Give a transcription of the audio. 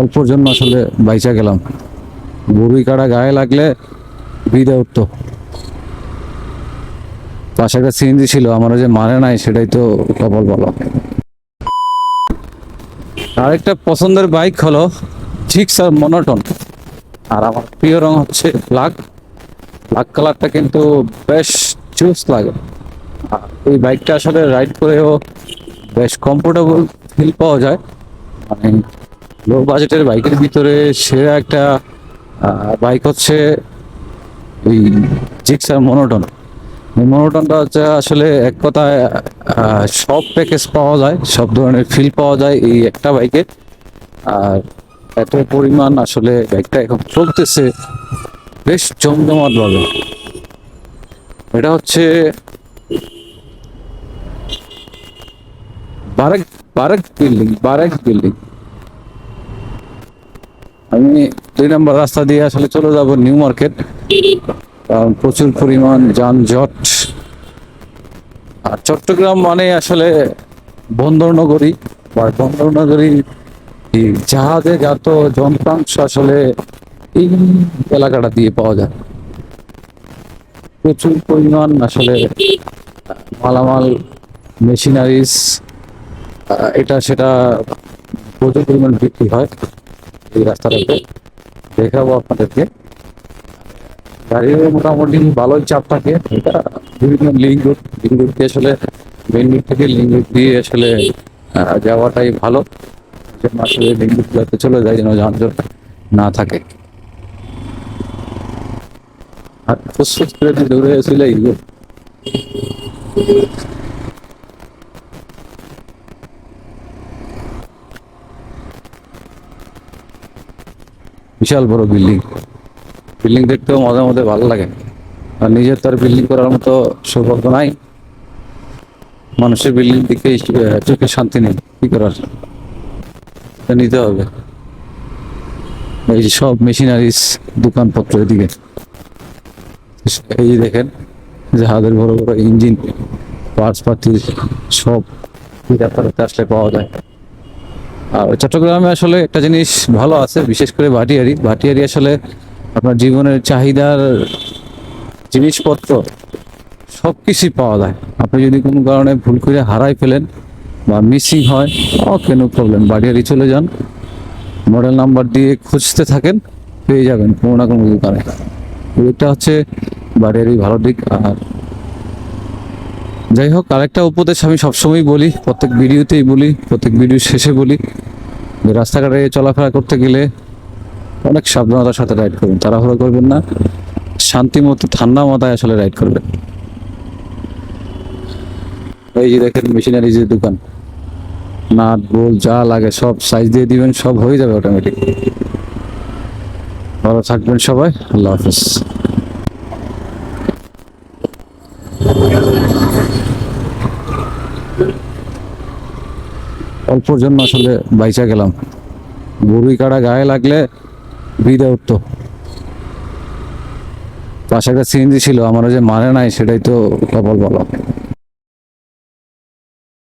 অল্পর জন্য আসলে বাইচা গেলাম। গরুই কাটা গায়ে লাগলে বিদে উঠতো। পাশে একটা সিএনজি ছিল আমার যে মানে নাই, সেটাই তো কপাল বলো আরেকটা পছন্দের বাইক হলো জিক্সার মনোটন। আর আমার প্রিয় রং হচ্ছে ব্ল্যাক। ব্ল্যাক কালারটা কিন্তু বেশ চুজ লাগে। এই বাইকটা আসলে রাইড করেও বেশ কমফোর্টেবল ফিল পাওয়া যায়। মানে লো বাজেটের বাইকের ভিতরে সেরা একটা বাইক হচ্ছে এই জিক্সার মনোটন। মনোটনটা হচ্ছে আসলে এক কথায় সব প্যাকেজ পাওয়া যায়, সব ধরনের ফিল পাওয়া যায় এই একটা বাইকে। আর এত পরিমাণ আসলে বাইকটা এখন চলতেছে বেশ জমজমাট ভাবে এটা হচ্ছে barrack barrack building barrack building. আমি দুই নম্বর রাস্তা দিয়ে আসলে চলে যাব নিউ মার্কেট। কারণ প্রচুর পরিমাণ যানজট। আর চট্টগ্রাম মানে আসলে বন্দর নগরী বা বন্দর নগরী জাহাজে যত যন্ত্রাংশ আসলে এই এলাকাটা দিয়ে পাওয়া যায়। প্রচুর পরিমাণ আসলে মালামাল, মেশিনারিজ এটা সেটা প্রচুর পরিমাণ বিক্রি হয়। এই রাস্তাটাতে দেখাবো আপনাদেরকে। গাড়ির মোটামুটি ভালোই চাপ থাকে। এটা বিভিন্ন লিঙ্ক রুট লিঙ্ক রুট দিয়ে আসলে মেইন রুট থেকে লিঙ্ক রুট দিয়ে আসলে যাওয়াটাই ভালো। আসলে লিঙ্ক রুটগুলোতে চলে যায় যেন যানজট না থাকে। আর ফুসফুস করে দৌড়ে আসলে এইগুলো বিশাল বড় বিল্ডিং বিল্ডিং দেখতেও মাঝে মধ্যে ভালো লাগে। আর নিজের তো আর বিল্ডিং করার মতো সৌভাগ্য নাই। মানুষের বিল্ডিং দিকে চোখে শান্তি নেই। কি করার? নিতে হবে। এই যে সব মেশিনারিজ দোকানপত্র এদিকে। এই যে দেখেন জাহাজের বড় বড় ইঞ্জিন পার্টস পাতি সব আসলে পাওয়া যায়। আর চট্টগ্রামে আসলে একটা জিনিস ভালো আছে, বিশেষ করে ভাটিয়ারি। ভাটিয়ারি আসলে আপনার জীবনের চাহিদার জিনিসপত্র সব কিছুই পাওয়া যায়। আপনি যদি কোনো কারণে ভুল করে হারাই ফেলেন বা মিসিং হয়, ওকে নো প্রবলেম ভাটিয়ারি চলে যান। মডেল নাম্বার দিয়ে খুঁজতে থাকেন, পেয়ে যাবেন কোনো না কোনো দোকানে এটা হচ্ছে বাড়িয়ারি ভালো দিক। আর যাই হোক, আরেকটা উপদেশ আমি সবসময় বলি, প্রত্যেক ভিডিওতেই বলি, প্রত্যেক ভিডিও শেষে বলি রাস্তাঘাটে চলাফেরা করতে গেলে অনেক সাবধানতার সাথে রাইড করবেন, তাড়াহুড়ো করবেন না। শান্তি মতো, ঠান্ডা মাথায় আসলে রাইড করবেন। এই যে দেখেন মেশিনারিজের দোকান, নাট, বোল, যা লাগে সব সাইজ দিয়ে দিবেন, সব হয়ে যাবে অটোমেটিক ভালো থাকবেন সবাই, আল্লাহ হাফিজ। অল্পর জন্য আসলে বাইচা গেলাম। গরুই কাড়া গায়ে লাগলে বিদে উঠতো। পাশে একটা সিএনজি ছিল আমার যে মানে নাই, সেটাই তো কপাল বলা